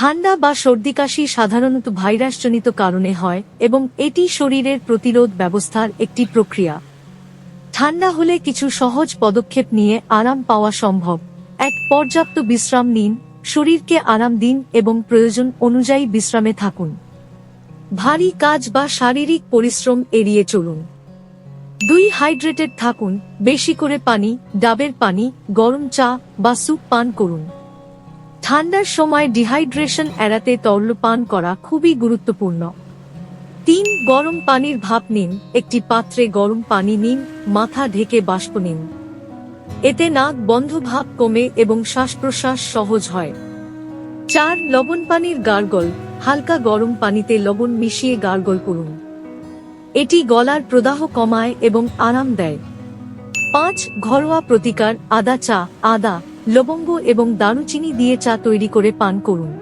ঠান্ডা বা সর্দি কাশি সাধারণত ভাইরাসজনিত কারণে হয় এবং এটি শরীরের প্রতিরোধ ব্যবস্থার একটি প্রক্রিয়া। ঠান্ডা হলে কিছু সহজ পদক্ষেপ নিয়ে আরাম পাওয়া সম্ভব। এক, পর্যাপ্ত বিশ্রাম নিন, শরীরকে আরাম দিন এবং প্রয়োজন অনুযায়ী বিশ্রামে থাকুন। ভারী কাজ বা শারীরিক পরিশ্রম এড়িয়ে চলুন। দুই, হাইড্রেটেড থাকুন, বেশি করে পানি, ডাবের পানি, গরম চা বা স্যুপ পান করুন। ঠান্ডার সময় ডিহাইড্রেশন এড়াতে তরল পান করা খুবই গুরুত্বপূর্ণ। তিন, গরম পানির ভাপ নিন, একটি পাত্রে গরম পানি নিন, মাথা ঢেকে বাষ্প নিন। এতে নাক বন্ধ ভাব কমে এবং শ্বাস প্রশ্বাস সহজ হয়। চার, লবণ পানির গার্গল, হালকা গরম পানিতে লবণ মিশিয়ে গার্গল করুন। এটি গলার প্রদাহ কমায় এবং আরাম দেয়। পাঁচ, ঘরোয়া প্রতিকার, আদা চা, আদা লবঙ্গ এবং দারুচিনি দিয়ে চা তৈরি করে পান করুন।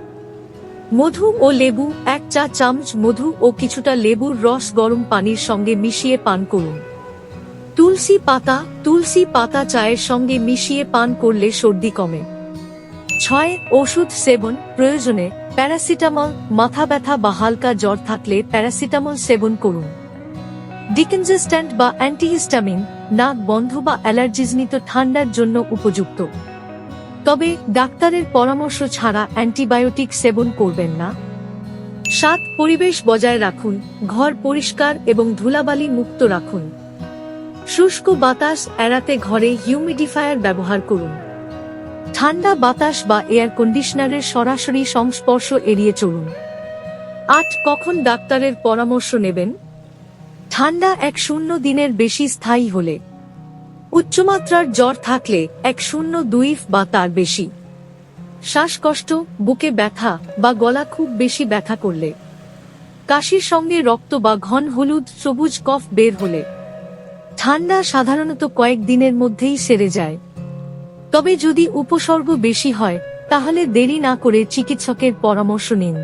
মধু ও লেবু, এক চা চামচ মধু ও কিছুটা লেবুর রস গরম পানির সঙ্গে মিশিয়ে পান করুন। তুলসী পাতা তুলসী পাতা চায়ের সঙ্গে মিশিয়ে পান করলে সর্দি কমে। ছয়, ওষুধ সেবন প্রয়োজনে প্যারাসিটামল, মাথা ব্যথা বা হালকা জ্বর থাকলে প্যারাসিটামল সেবন করুন। ডিকনজেস্ট্যান্ট বা অ্যান্টিহিস্টামিন, নাক বন্ধ বা অ্যালার্জিজনিত ঠান্ডার জন্য উপযুক্ত। তবে ডাক্তারের পরামর্শ ছাড়া অ্যান্টিবায়োটিক সেবন করবেন না। সাত পরিবেশ বজায় রাখুন, ঘর পরিষ্কার এবং ধুলাবালি মুক্ত রাখুন। শুষ্ক বাতাস এড়াতে ঘরে হিউমিডিফায়ার ব্যবহার করুন। ঠান্ডা বাতাস বা এয়ার কন্ডিশনারের সরাসরি সংস্পর্শ এড়িয়ে চলুন। আট, কখন ডাক্তারের পরামর্শ নেবেন? ঠান্ডা এক শূন্য দিনের বেশি স্থায়ী হলে। উচ্চমাত্রার জ্বর থাকলে এক শূন্য দুই বা তার বেশি। শ্বাসকষ্ট, বুকে ব্যথা বা গলা খুব বেশি ব্যথা করলে। কাশির সঙ্গে রক্ত বা ঘন হলুদ, সবুজ কফ বের হলে। ঠান্ডা সাধারণত কয়েক দিনের মধ্যেই সেরে যায়। তবে যদি উপসর্গ বেশি হয়, তাহলে দেরি না করে চিকিৎসকের পরামর্শ নিন।